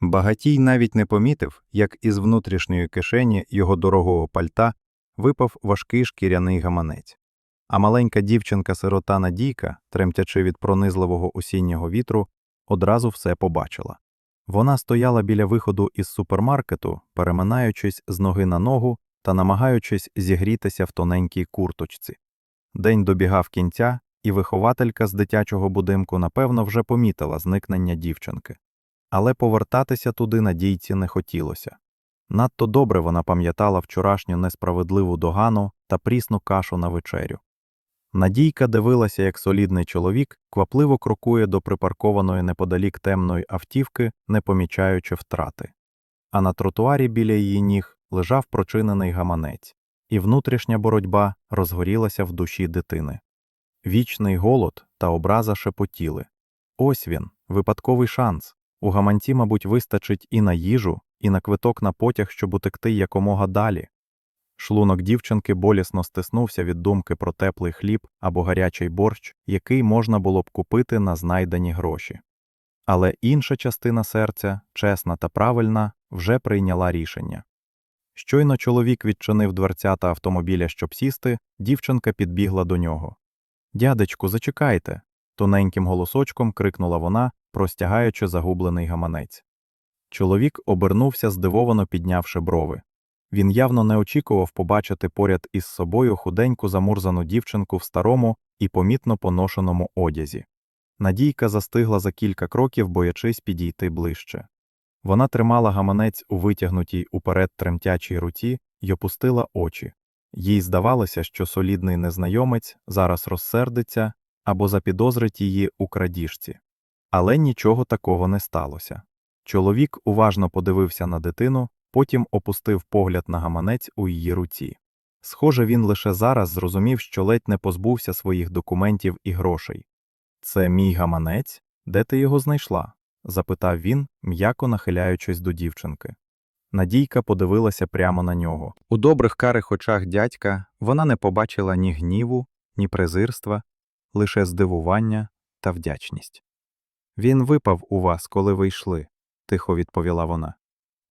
Багатій навіть не помітив, як із внутрішньої кишені його дорогого пальта випав важкий шкіряний гаманець. А маленька дівчинка-сирота Надійка, тремтячи від пронизливого осіннього вітру, одразу все побачила. Вона стояла біля виходу із супермаркету, переминаючись з ноги на ногу та намагаючись зігрітися в тоненькій курточці. День добігав кінця, і вихователька з дитячого будинку, напевно, вже помітила зникнення дівчинки. Але повертатися туди надійці не хотілося. Надто добре вона пам'ятала вчорашню несправедливу догану та прісну кашу на вечерю. Надійка дивилася, як солідний чоловік квапливо крокує до припаркованої неподалік темної автівки, не помічаючи втрати. А на тротуарі біля її ніг лежав прочинений гаманець, і внутрішня боротьба розгорілася в душі дитини. Вічний голод та образа шепотіли. Ось він, випадковий шанс. У гаманці, мабуть, вистачить і на їжу, і на квиток на потяг, щоб утекти якомога далі. Шлунок дівчинки болісно стиснувся від думки про теплий хліб або гарячий борщ, який можна було б купити на знайдені гроші. Але інша частина серця, чесна та правильна, вже прийняла рішення. Щойно чоловік відчинив дверцята автомобіля, щоб сісти, дівчинка підбігла до нього. Дядечку, зачекайте. Тоненьким голосочком крикнула вона, простягаючи загублений гаманець. Чоловік обернувся, здивовано піднявши брови. Він явно не очікував побачити поряд із собою худеньку замурзану дівчинку в старому і помітно поношеному одязі. Надійка застигла за кілька кроків, боячись підійти ближче. Вона тримала гаманець у витягнутій уперед тремтячій руці й опустила очі. Їй здавалося, що солідний незнайомець зараз розсердиться або запідозрить її у крадіжці. Але нічого такого не сталося. Чоловік уважно подивився на дитину, потім опустив погляд на гаманець у її руці. Схоже, він лише зараз зрозумів, що ледь не позбувся своїх документів і грошей. Це мій гаманець? Де ти його знайшла? запитав він, м'яко нахиляючись до дівчинки. Надійка подивилася прямо на нього. У добрих карих очах дядька вона не побачила ні гніву, ні презирства, лише здивування та вдячність. Він випав у вас, коли ви йшли, тихо відповіла вона.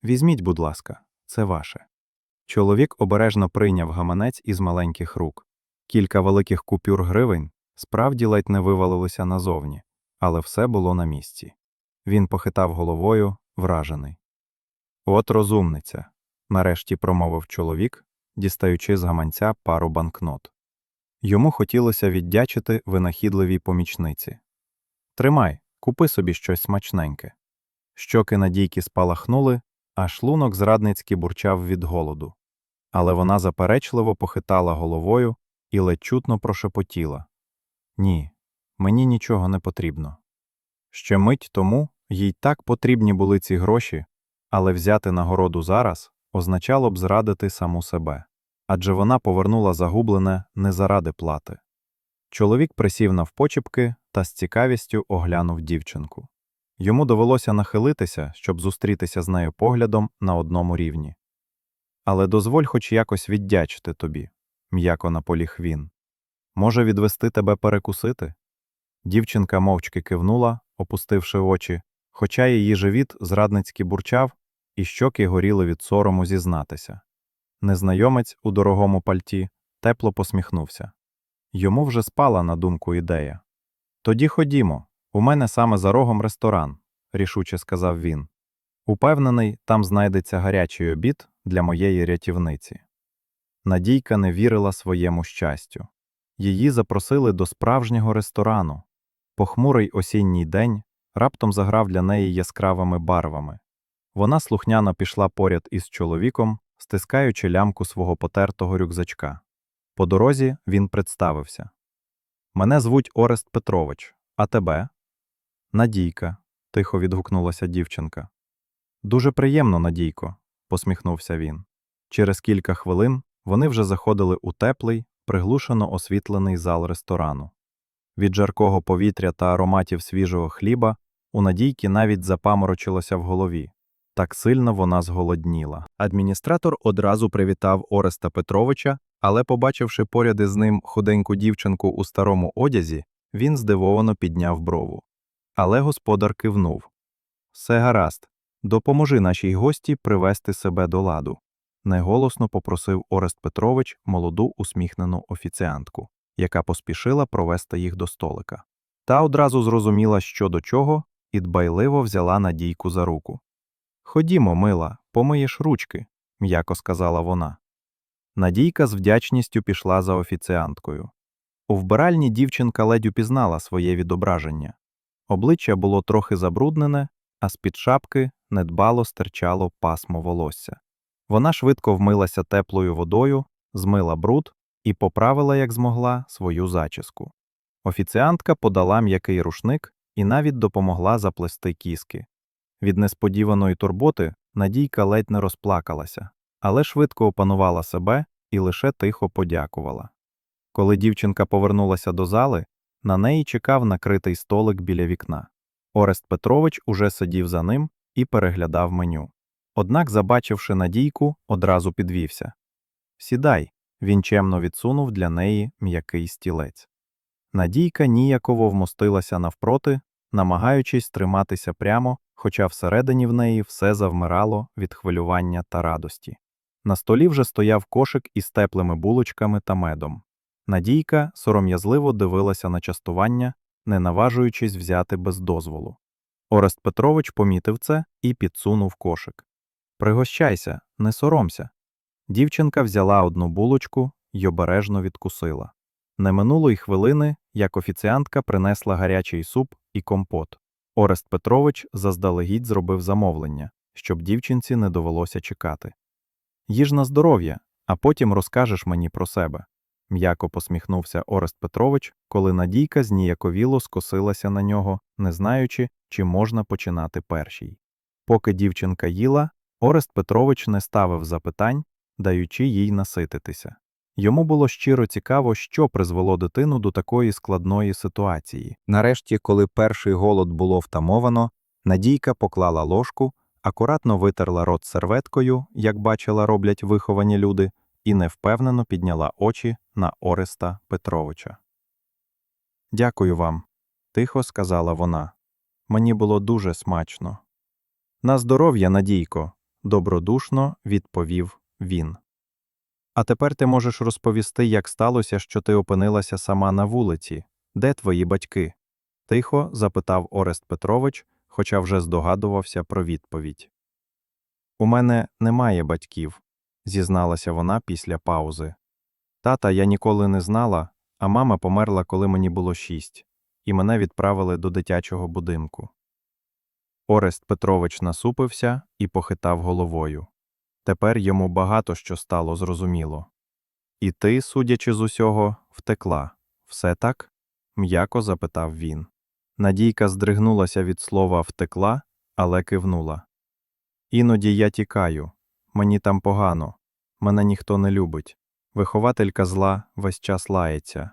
Візьміть, будь ласка, це ваше. Чоловік обережно прийняв гаманець із маленьких рук. Кілька великих купюр гривень справді ледь не вивалилися назовні, але все було на місці. Він похитав головою, вражений. От розумниця, нарешті промовив чоловік, дістаючи з гаманця пару банкнот. Йому хотілося віддячити винахідливій помічниці. Тримай, купи собі щось смачненьке. Щоки Надійки спалахнули, а шлунок зрадницьки бурчав від голоду. Але вона заперечливо похитала головою і ледь чутно прошепотіла Ні, мені нічого не потрібно. Ще мить тому їй так потрібні були ці гроші, але взяти нагороду зараз означало б зрадити саму себе адже вона повернула загублене не заради плати. Чоловік присів навпочіпки та з цікавістю оглянув дівчинку. Йому довелося нахилитися, щоб зустрітися з нею поглядом на одному рівні. Але дозволь хоч якось віддячити тобі, м'яко наполіг він. Може, відвести тебе перекусити? Дівчинка мовчки кивнула, опустивши очі, хоча її живіт зрадницьки бурчав, і щоки горіли від сорому зізнатися. Незнайомець у дорогому пальті тепло посміхнувся. Йому вже спала на думку ідея. Тоді ходімо, у мене саме за рогом ресторан, рішуче сказав він. Упевнений, там знайдеться гарячий обід для моєї рятівниці. Надійка не вірила своєму щастю. Її запросили до справжнього ресторану. Похмурий осінній день раптом заграв для неї яскравими барвами. Вона слухняно пішла поряд із чоловіком, стискаючи лямку свого потертого рюкзачка. По дорозі він представився. Мене звуть Орест Петрович, а тебе? Надійка, тихо відгукнулася дівчинка. Дуже приємно, Надійко, посміхнувся він. Через кілька хвилин вони вже заходили у теплий, приглушено освітлений зал ресторану. Від жаркого повітря та ароматів свіжого хліба у Надійки навіть запаморочилося в голові. Так сильно вона зголодніла. Адміністратор одразу привітав Ореста Петровича, але, побачивши поряд із ним худеньку дівчинку у старому одязі, він здивовано підняв брову. Але господар кивнув. Все гаразд, Допоможи нашій гості привести себе до ладу, неголосно попросив Орест Петрович молоду усміхнену офіціантку, яка поспішила провести їх до столика. Та одразу зрозуміла, що до чого, і дбайливо взяла Надійку за руку. Ходімо, мила, помиєш ручки, м'яко сказала вона. Надійка з вдячністю пішла за офіціанткою. У вбиральні дівчинка ледь упізнала своє відображення. Обличчя було трохи забруднене, а з-під шапки недбало стирчало пасмо волосся. Вона швидко вмилася теплою водою, змила бруд і поправила, як змогла, свою зачіску. Офіціантка подала м'який рушник і навіть допомогла заплести кіски. Від несподіваної турботи Надійка ледь не розплакалася, але швидко опанувала себе і лише тихо подякувала. Коли дівчинка повернулася до зали, на неї чекав накритий столик біля вікна. Орест Петрович уже сидів за ним і переглядав меню. Однак, забачивши Надійку, одразу підвівся. Сідай, він чемно відсунув для неї м'який стілець. Надійка ніяково вмостилася навпроти, намагаючись триматися прямо, хоча всередині в неї все завмирало від хвилювання та радості. На столі вже стояв кошик із теплими булочками та медом. Надійка сором'язливо дивилася на частування, не наважуючись взяти без дозволу. Орест Петрович помітив це і підсунув кошик. Пригощайся, не соромся. Дівчинка взяла одну булочку й обережно відкусила. Не минуло й хвилини, як офіціантка принесла гарячий суп і компот. Орест Петрович заздалегідь зробив замовлення, щоб дівчинці не довелося чекати. Їж на здоров'я, а потім розкажеш мені про себе. М'яко посміхнувся Орест Петрович, коли Надійка зніяковіло скосилася на нього, не знаючи, чи можна починати першій. Поки дівчинка їла, Орест Петрович не ставив запитань, даючи їй насититися. Йому було щиро цікаво, що призвело дитину до такої складної ситуації. Нарешті, коли перший голод було втамовано, Надійка поклала ложку, акуратно витерла рот серветкою, як бачила роблять виховані люди, і невпевнено підняла очі на Ореста Петровича. Дякую вам, тихо сказала вона. Мені було дуже смачно. На здоров'я, Надійко, добродушно відповів він. А тепер ти можеш розповісти, як сталося, що ти опинилася сама на вулиці. Де твої батьки? тихо запитав Орест Петрович, хоча вже здогадувався про відповідь. У мене немає батьків, зізналася вона після паузи. Тата я ніколи не знала, а мама померла, коли мені було шість, і мене відправили до дитячого будинку. Орест Петрович насупився і похитав головою. Тепер йому багато що стало зрозуміло. І ти, судячи з усього, втекла. Все так? м'яко запитав він. Надійка здригнулася від слова втекла, але кивнула. Іноді я тікаю, мені там погано, мене ніхто не любить. Вихователька зла весь час лається.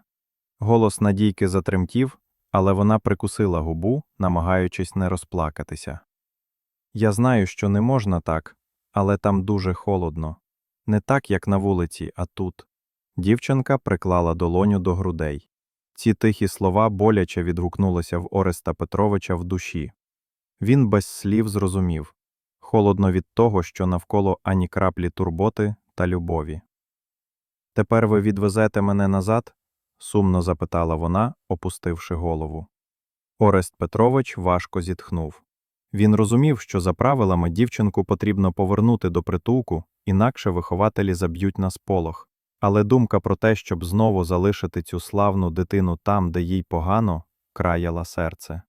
Голос Надійки затремтів, але вона прикусила губу, намагаючись не розплакатися. Я знаю, що не можна так, але там дуже холодно. Не так, як на вулиці, а тут. Дівчинка приклала долоню до грудей. Ці тихі слова боляче відгукнулися в Ореста Петровича в душі. Він без слів зрозумів холодно від того, що навколо ані краплі турботи та любові. Тепер ви відвезете мене назад? сумно запитала вона, опустивши голову. Орест Петрович важко зітхнув. Він розумів, що за правилами дівчинку потрібно повернути до притулку, інакше вихователі заб'ють на сполох. Але думка про те, щоб знову залишити цю славну дитину там, де їй погано, краяла серце.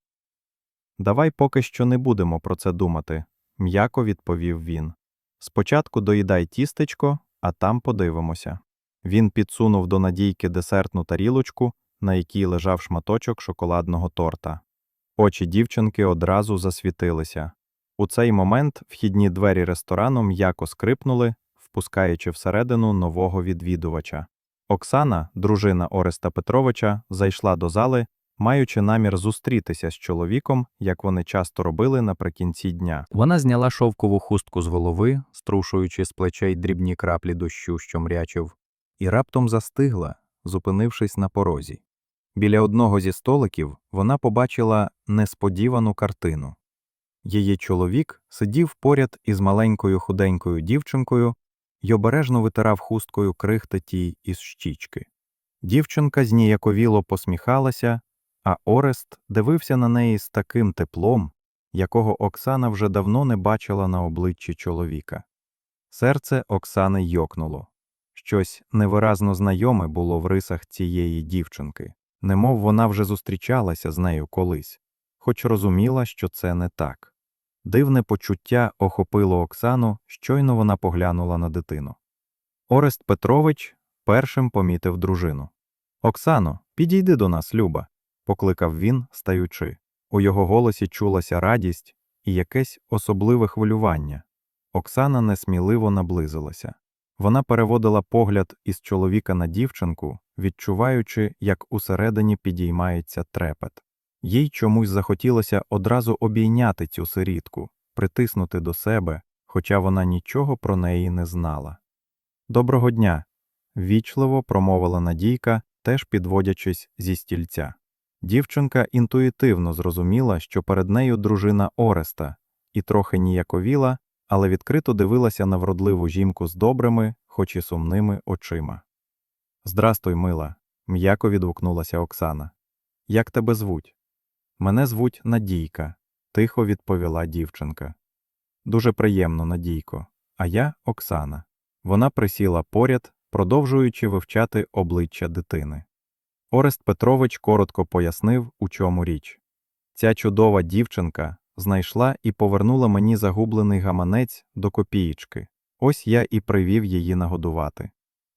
Давай поки що не будемо про це думати, м'яко відповів він. Спочатку доїдай тістечко, а там подивимося. Він підсунув до надійки десертну тарілочку, на якій лежав шматочок шоколадного торта. Очі дівчинки одразу засвітилися. У цей момент вхідні двері ресторану м'яко скрипнули, впускаючи всередину нового відвідувача. Оксана, дружина Ореста Петровича, зайшла до зали, маючи намір зустрітися з чоловіком, як вони часто робили наприкінці дня. Вона зняла шовкову хустку з голови, струшуючи з плечей дрібні краплі дощу, що мрячив, і раптом застигла, зупинившись на порозі. Біля одного зі столиків вона побачила несподівану картину. Її чоловік сидів поряд із маленькою худенькою дівчинкою й обережно витирав хусткою крихти тій із щічки. Дівчинка зніяковіло посміхалася, а Орест дивився на неї з таким теплом, якого Оксана вже давно не бачила на обличчі чоловіка. Серце Оксани йокнуло. Щось невиразно знайоме було в рисах цієї дівчинки, немов вона вже зустрічалася з нею колись, хоч розуміла, що це не так. Дивне почуття охопило Оксану, щойно вона поглянула на дитину. Орест Петрович першим помітив дружину. Оксано, підійди до нас, Люба, покликав він, стаючи. У його голосі чулася радість і якесь особливе хвилювання. Оксана несміливо наблизилася. Вона переводила погляд із чоловіка на дівчинку, відчуваючи, як усередині підіймається трепет. Їй чомусь захотілося одразу обійняти цю сирітку, притиснути до себе, хоча вона нічого про неї не знала. Доброго дня. ввічливо промовила Надійка, теж підводячись зі стільця. Дівчинка інтуїтивно зрозуміла, що перед нею дружина Ореста, і трохи ніяковіла, але відкрито дивилася на вродливу жінку з добрими, хоч і сумними очима. Здрастуй, мила, м'яко відгукнулася Оксана. Як тебе звуть? Мене звуть Надійка, тихо відповіла дівчинка. Дуже приємно, Надійко, а я Оксана. Вона присіла поряд, продовжуючи вивчати обличчя дитини. Орест Петрович коротко пояснив, у чому річ. Ця чудова дівчинка знайшла і повернула мені загублений гаманець до копієчки. Ось я і привів її нагодувати.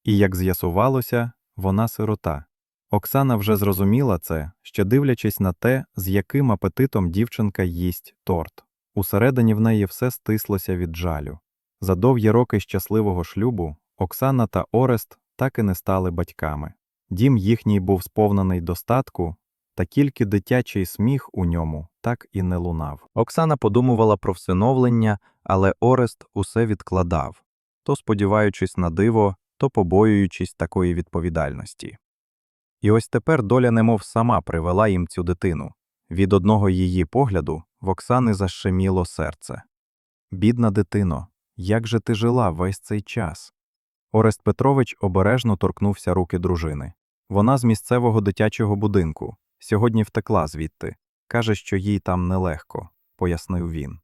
І як з'ясувалося, вона сирота. Оксана вже зрозуміла це, ще дивлячись на те, з яким апетитом дівчинка їсть торт. Усередині в неї все стислося від жалю. За довгі роки щасливого шлюбу Оксана та Орест так і не стали батьками. Дім їхній був сповнений достатку, та тільки дитячий сміх у ньому так і не лунав. Оксана подумувала про всиновлення, але Орест усе відкладав, то сподіваючись на диво, то побоюючись такої відповідальності. І ось тепер доля немов сама привела їм цю дитину. Від одного її погляду в Оксани защеміло серце. Бідна дитино, як же ти жила весь цей час? Орест Петрович обережно торкнувся руки дружини. Вона з місцевого дитячого будинку. Сьогодні втекла звідти. Каже, що їй там нелегко, пояснив він.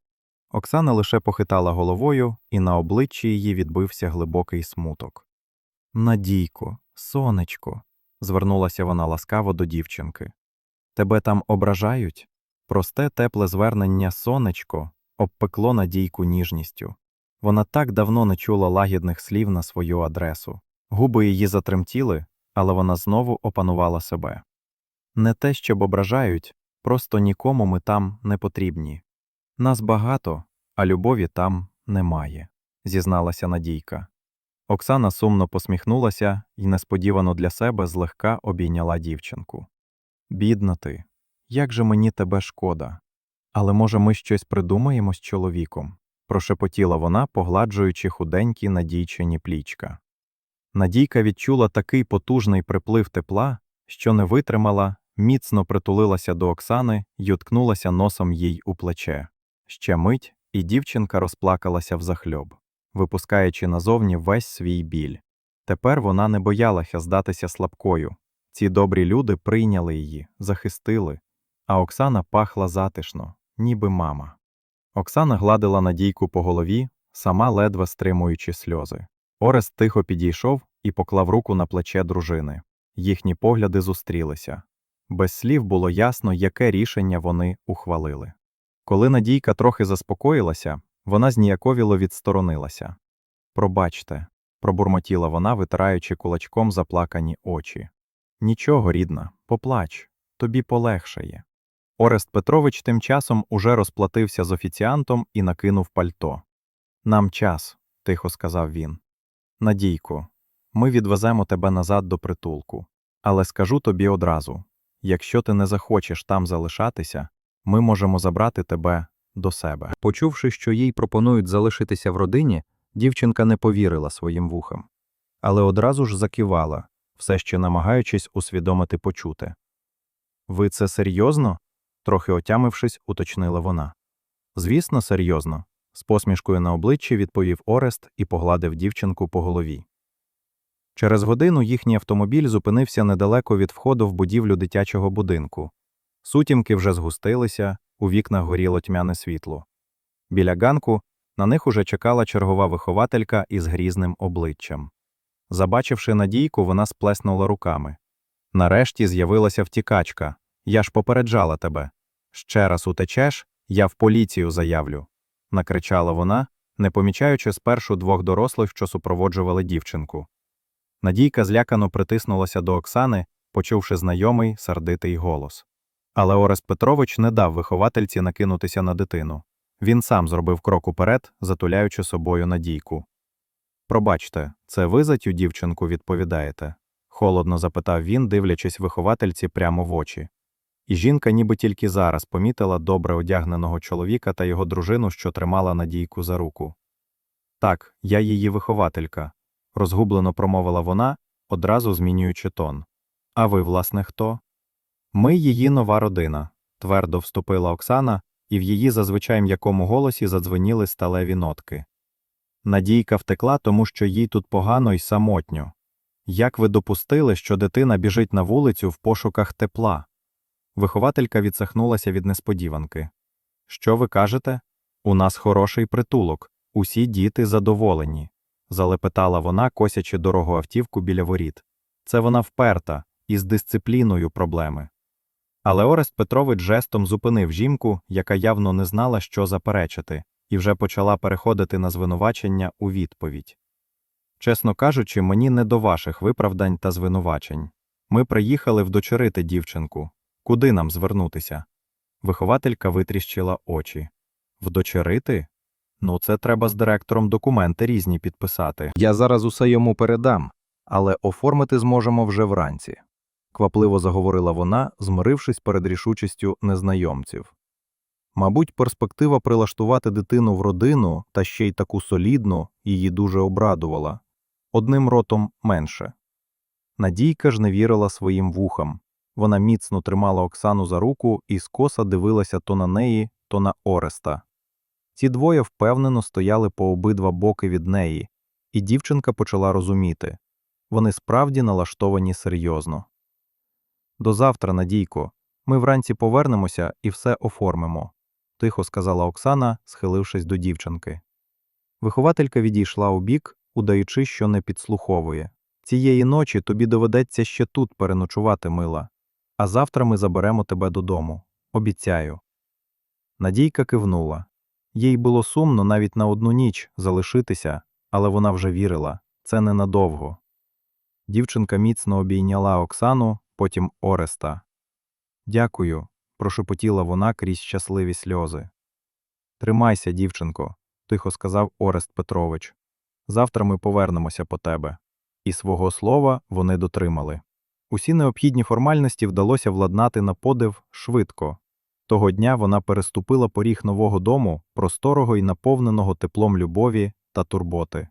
Оксана лише похитала головою, і на обличчі її відбився глибокий смуток. Надійко, сонечко, звернулася вона ласкаво до дівчинки. Тебе там ображають? Просте тепле звернення сонечко обпекло Надійку ніжністю. Вона так давно не чула лагідних слів на свою адресу. Губи її затремтіли, але вона знову опанувала себе. Не те, щоб ображають, просто нікому ми там не потрібні. Нас багато, а любові там немає, зізналася Надійка. Оксана сумно посміхнулася і несподівано для себе злегка обійняла дівчинку. Бідна ти, як же мені тебе шкода. Але може ми щось придумаємо з чоловіком? прошепотіла вона, погладжуючи худенькі надійчині плічка. Надійка відчула такий потужний приплив тепла, що не витримала, міцно притулилася до Оксани й уткнулася носом їй у плече. Ще мить, і дівчинка розплакалася взахльоб, випускаючи назовні весь свій біль. Тепер вона не боялася здатися слабкою. Ці добрі люди прийняли її, захистили, а Оксана пахла затишно, ніби мама. Оксана гладила Надійку по голові, сама ледве стримуючи сльози. Орест тихо підійшов і поклав руку на плече дружини. Їхні погляди зустрілися. Без слів було ясно, яке рішення вони ухвалили. Коли Надійка трохи заспокоїлася, вона зніяковіло відсторонилася. Пробачте, пробурмотіла вона, витираючи кулачком заплакані очі. Нічого, рідна, поплач, тобі полегшає. Орест Петрович тим часом уже розплатився з офіціантом і накинув пальто. Нам час, тихо сказав він. Надійко, ми відвеземо тебе назад до притулку. Але скажу тобі одразу якщо ти не захочеш там залишатися, ми можемо забрати тебе до себе. Почувши, що їй пропонують залишитися в родині, дівчинка не повірила своїм вухам. Але одразу ж закивала, все ще намагаючись усвідомити почуте. Ви це серйозно? трохи отямившись, уточнила вона. Звісно, серйозно. З посмішкою на обличчі відповів Орест і погладив дівчинку по голові. Через годину їхній автомобіль зупинився недалеко від входу в будівлю дитячого будинку. Сутімки вже згустилися, у вікнах горіло тьмяне світло. Біля ганку на них уже чекала чергова вихователька із грізним обличчям. Забачивши Надійку, вона сплеснула руками. Нарешті з'явилася втікачка. Я ж попереджала тебе. Ще раз утечеш, я в поліцію заявлю. накричала вона, не помічаючи спершу двох дорослих, що супроводжували дівчинку. Надійка злякано притиснулася до Оксани, почувши знайомий сердитий голос. Але Орест Петрович не дав виховательці накинутися на дитину. Він сам зробив крок уперед, затуляючи собою Надійку. Пробачте, це ви за тю дівчинку відповідаєте? холодно запитав він, дивлячись виховательці прямо в очі. І жінка ніби тільки зараз помітила добре одягненого чоловіка та його дружину, що тримала Надійку за руку. Так, я її вихователька, розгублено промовила вона, одразу змінюючи тон. А ви, власне, хто? Ми її нова родина, твердо вступила Оксана, і в її зазвичай м'якому голосі задзвеніли сталеві нотки. Надійка втекла, тому що їй тут погано й самотньо. Як ви допустили, що дитина біжить на вулицю в пошуках тепла? Вихователька відсахнулася від несподіванки. Що ви кажете? У нас хороший притулок, усі діти задоволені, залепетала вона, косячи дорогу автівку біля воріт. Це вона вперта, із дисципліною проблеми. Але Орест Петрович жестом зупинив жінку, яка явно не знала, що заперечити, і вже почала переходити на звинувачення у відповідь. Чесно кажучи, мені не до ваших виправдань та звинувачень. Ми приїхали вдочерити дівчинку. Куди нам звернутися? Вихователька витріщила очі. Вдочерити? Ну, це треба з директором документи різні підписати. Я зараз усе йому передам, але оформити зможемо вже вранці. Квапливо заговорила вона, змирившись перед рішучістю незнайомців. Мабуть, перспектива прилаштувати дитину в родину та ще й таку солідну її дуже обрадувала. Одним ротом менше. Надійка ж не вірила своїм вухам. Вона міцно тримала Оксану за руку і скоса дивилася то на неї, то на Ореста. Ці двоє впевнено стояли по обидва боки від неї, і дівчинка почала розуміти вони справді налаштовані серйозно. До завтра, Надійко, ми вранці повернемося і все оформимо, тихо сказала Оксана, схилившись до дівчинки. Вихователька відійшла у бік, удаючи, що не підслуховує. Цієї ночі тобі доведеться ще тут переночувати, мила, а завтра ми заберемо тебе додому. Обіцяю. Надійка кивнула. Їй було сумно навіть на одну ніч залишитися, але вона вже вірила це ненадовго. Дівчинка міцно обійняла Оксану, потім Ореста. Дякую, прошепотіла вона крізь щасливі сльози. Тримайся, дівчинко, тихо сказав Орест Петрович. Завтра ми повернемося по тебе. І свого слова вони дотримали. Усі необхідні формальності вдалося владнати на подив швидко. Того дня вона переступила поріг нового дому, просторого і наповненого теплом любові та турботи.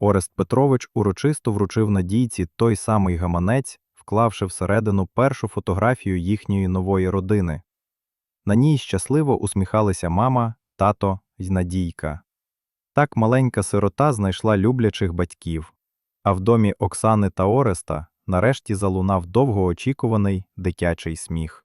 Орест Петрович урочисто вручив надійці той самий гаманець, вклавши всередину першу фотографію їхньої нової родини. На ній щасливо усміхалися мама, тато й Надійка. Так маленька сирота знайшла люблячих батьків, а в домі Оксани та Ореста нарешті залунав довгоочікуваний дитячий сміх.